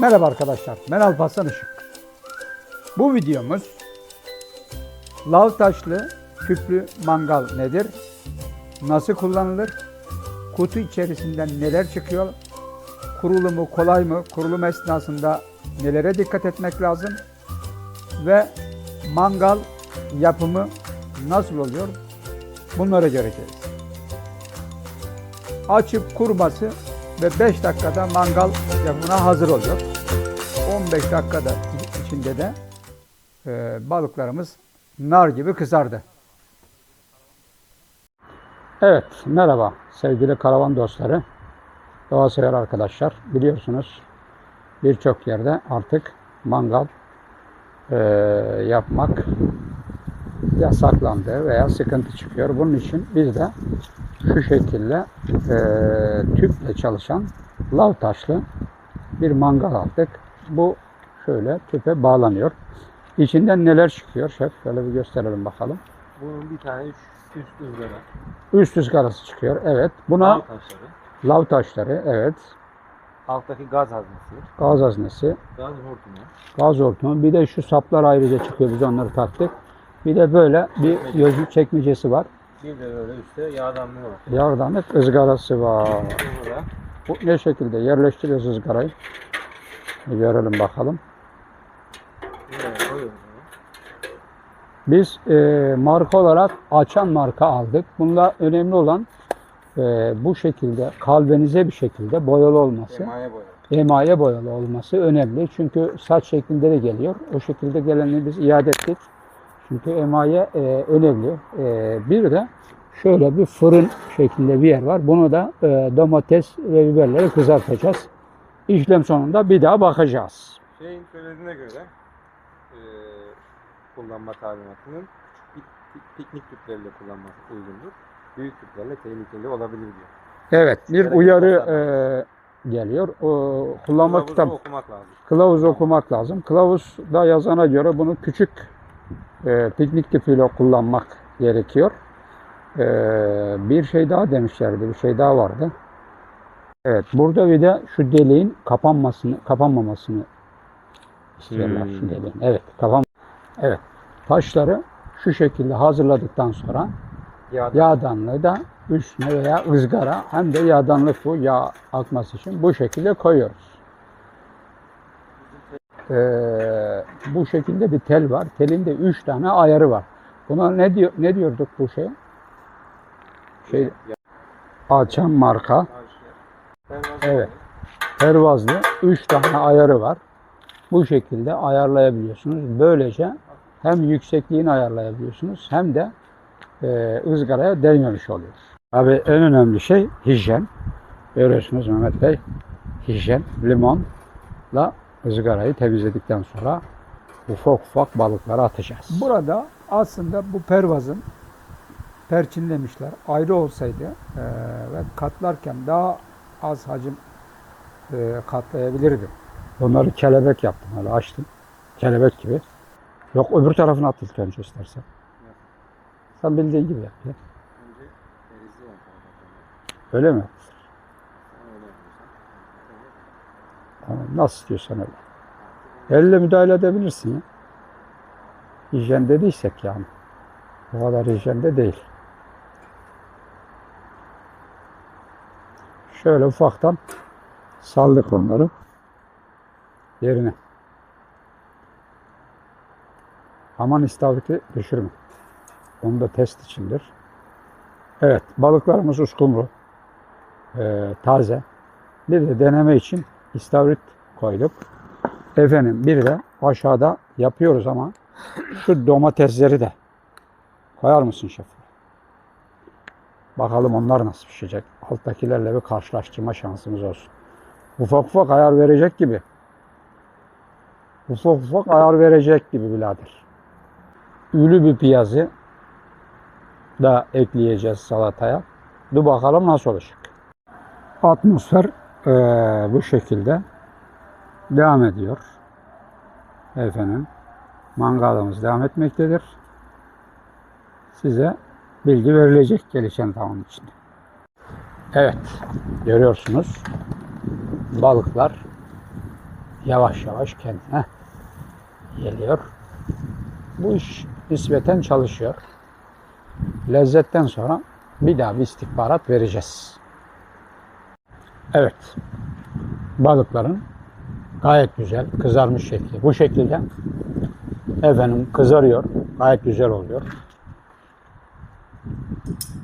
Merhaba arkadaşlar, ben Alparslan Işık. Bu videomuz lav taşlı tüplü mangal nedir? Nasıl kullanılır? Kutu içerisinden neler çıkıyor? Kurulumu kolay mı? Kurulum esnasında nelere dikkat etmek lazım? Ve mangal yapımı nasıl oluyor? Bunları göreceğiz. Açıp kurması ve 5 dakikada mangal yapımına hazır oluyor. 15 dakikada içinde de e, balıklarımız nar gibi kızardı. Evet, merhaba sevgili karavan dostları, doğa sever arkadaşlar. Biliyorsunuz birçok yerde artık mangal e, yapmak yasaklandı veya sıkıntı çıkıyor. Bunun için biz de şu şekilde e, tüple çalışan lav taşlı bir mangal aldık. Bu şöyle tüpe bağlanıyor. İçinden neler çıkıyor şef? Şöyle bir gösterelim bakalım. Bunun bir tane üst ızgara. Üst ızgarası çıkıyor. Evet. Buna Dağ taşları. lav taşları. Evet. Alttaki gaz haznesi. Gaz haznesi. Gaz hortumu. Gaz hortumu. Bir de şu saplar ayrıca çıkıyor. Biz onları taktık. Bir de böyle bir gözlük çekmecesi var. Bir de böyle üstte yağdanlığı var. Yardımlık ızgarası var. Burada Bu ne şekilde yerleştiriyoruz ızgarayı? Bir görelim bakalım. buraya koyuyoruz bunu. Biz e, marka olarak açan marka aldık. Bunda önemli olan e, bu şekilde kalbenize bir şekilde boyalı olması, Emaye boyalı. emaye boyalı olması önemli. Çünkü saç şeklinde de geliyor. O şekilde geleni biz iade ettik. Çünkü emaye e, önemli. E, bir de şöyle bir fırın şeklinde bir yer var. Bunu da e, domates ve biberleri kızartacağız. İşlem sonunda bir daha bakacağız. Şeyin söylediğine göre eee kullanma talimatının piknik tüpleriyle kullanması uygundur. Büyük tüplerle tehlikeli olabilir diyor. Evet, bir uyarı e, geliyor. O, kullanma Kılavuzu kitap, okumak lazım. kılavuz okumak lazım. Kılavuzda yazana göre bunu küçük e, piknik tüpüyle kullanmak gerekiyor. E, bir şey daha demişlerdi, bir şey daha vardı. Evet, burada bir de şu deliğin kapanmasını, kapanmamasını istiyorlar şu Hmm. deliğin. Evet, kapan. Evet, taşları şu şekilde hazırladıktan sonra Yağdan. Yağdanlığı da üstüne veya ızgara hem de yağdanlık bu yağ akması için bu şekilde koyuyoruz. Ee, bu şekilde bir tel var. Telin de üç tane ayarı var. Buna ne diyor ne diyorduk bu şey? Şey açan marka. Evet. Pervazlı üç tane ayarı var. Bu şekilde ayarlayabiliyorsunuz. Böylece hem yüksekliğini ayarlayabiliyorsunuz hem de e, ızgaraya değmemiş oluyor. Abi en önemli şey hijyen. Görüyorsunuz Mehmet Bey. Hijyen, limonla ızgarayı temizledikten sonra ufak ufak balıkları atacağız. Burada aslında bu pervazın perçinlemişler. Ayrı olsaydı e, ve katlarken daha az hacim e, katlayabilirdi. Bunları kelebek yaptım. Öyle açtım. Kelebek gibi. Yok öbür tarafına at ilk önce istersen. Sen bildiğin gibi yap ya. Öyle mi? Sonra öyle yapıyorsan. Tamam, nasıl istiyorsan öyle. Elle müdahale edebilirsin ya. Hijyen dediysek yani. O kadar hijyen de değil. Şöyle ufaktan saldık onları yerine. Aman istavriti düşürme. Onu da test içindir. Evet, balıklarımız uskumru. Ee, taze. Bir de deneme için istavrit koyduk. Efendim bir de aşağıda yapıyoruz ama şu domatesleri de koyar mısın şef? Bakalım onlar nasıl pişecek. Alttakilerle bir karşılaştırma şansımız olsun. Ufak ufak ayar verecek gibi. Ufak ufak ayar verecek gibi birader. Ülü bir piyazı da ekleyeceğiz salataya. Dur bakalım nasıl olacak. Atmosfer eee, bu şekilde devam ediyor. Efendim, mangalımız devam etmektedir. Size bilgi verilecek gelişen zaman içinde. Evet, görüyorsunuz balıklar yavaş yavaş kendine geliyor. Bu iş nispeten çalışıyor. Lezzetten sonra bir daha bir istihbarat vereceğiz. Evet. Balıkların gayet güzel kızarmış şekli. Bu şekilde efendim kızarıyor. Gayet güzel oluyor.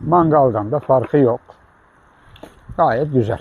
Mangaldan da farkı yok. Gayet güzel.